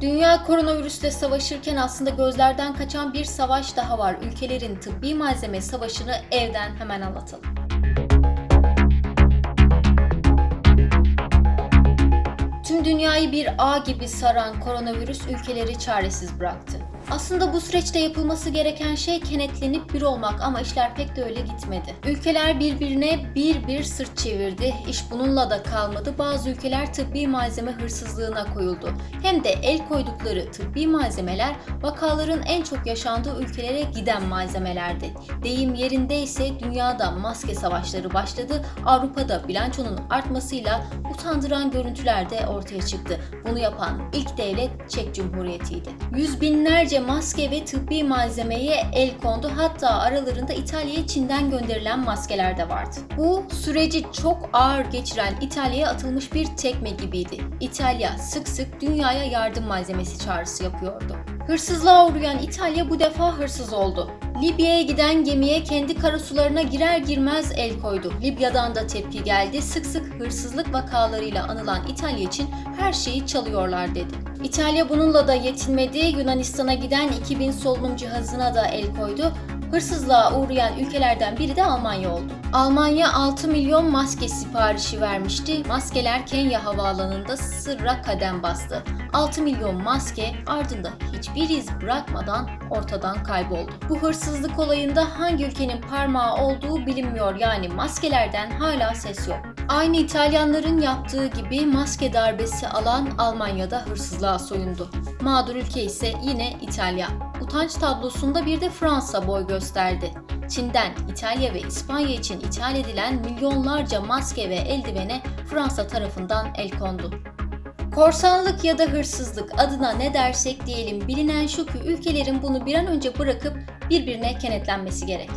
Dünya koronavirüsle savaşırken aslında gözlerden kaçan bir savaş daha var. Ülkelerin tıbbi malzeme savaşını evden hemen anlatalım. Tüm dünyayı bir ağ gibi saran koronavirüs ülkeleri çaresiz bıraktı. Aslında bu süreçte yapılması gereken şey kenetlenip bir olmak ama işler pek de öyle gitmedi. Ülkeler birbirine bir bir sırt çevirdi. İş bununla da kalmadı. Bazı ülkeler tıbbi malzeme hırsızlığına koyuldu. Hem de el koydukları tıbbi malzemeler vakaların en çok yaşandığı ülkelere giden malzemelerdi. Deyim yerindeyse dünyada maske savaşları başladı. Avrupa'da bilançonun artmasıyla utandıran görüntüler de ortaya çıktı. Bunu yapan ilk devlet Çek Cumhuriyeti'ydi. Yüz binlerce maske ve tıbbi malzemeye el kondu. Hatta aralarında İtalya'ya Çin'den gönderilen maskeler de vardı. Bu süreci çok ağır geçiren İtalya'ya atılmış bir tekme gibiydi. İtalya sık sık dünyaya yardım malzemesi çağrısı yapıyordu. Hırsızlığa uğrayan İtalya bu defa hırsız oldu. Libya'ya giden gemiye kendi karasularına girer girmez el koydu. Libya'dan da tepki geldi. Sık sık hırsızlık vakalarıyla anılan İtalya için her şeyi çalıyorlar dedi. İtalya bununla da yetinmedi. Yunanistan'a giden 2000 solunum cihazına da el koydu. Hırsızlığa uğrayan ülkelerden biri de Almanya oldu. Almanya 6 milyon maske siparişi vermişti. Maskeler Kenya havaalanında sırra kadem bastı. 6 milyon maske ardında hiçbir iz bırakmadan ortadan kayboldu. Bu hırsızlık olayında hangi ülkenin parmağı olduğu bilinmiyor yani maskelerden hala ses yok. Aynı İtalyanların yaptığı gibi maske darbesi alan Almanya'da hırsızlığa soyundu. Mağdur ülke ise yine İtalya. Utanç tablosunda bir de Fransa boy gösterdi. Çin'den İtalya ve İspanya için ithal edilen milyonlarca maske ve eldivene Fransa tarafından el kondu. Korsanlık ya da hırsızlık adına ne dersek diyelim bilinen şu ki ülkelerin bunu bir an önce bırakıp birbirine kenetlenmesi gerek.